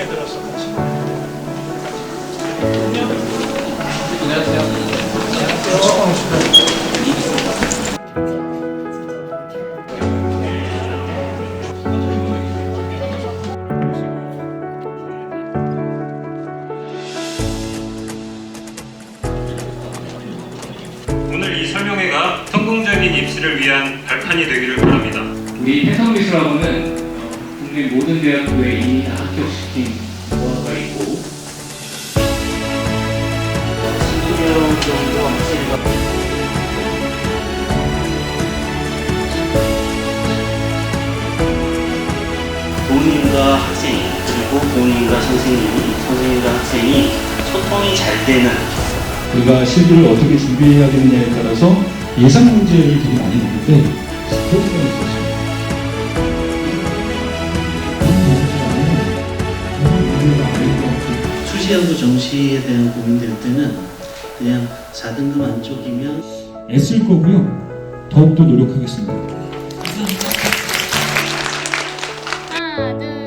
어떻게 들었어? 안녕하세요. 오늘 이 설명회가 성공적인 입시를 위한 발판이 되기를 바랍니다. 우리 해성미술학원은 어, 국내 모든 대학교에 이미 다 합격시킨 노하우가 있고 명 정도 학생과 본인과 학생이 그리고 본인과 선생님이 선생님과 학생이 소통이 잘 되는 우리가 실기를 어떻게 준비해야 되느냐에 따라서 예상 문제를 되게 많이 내는데 수시연도 정시에 대한 고민될 때는 그냥 4등급 안쪽이면 애쓸 거고요. 더욱더 노력하겠습니다. 하나, 둘,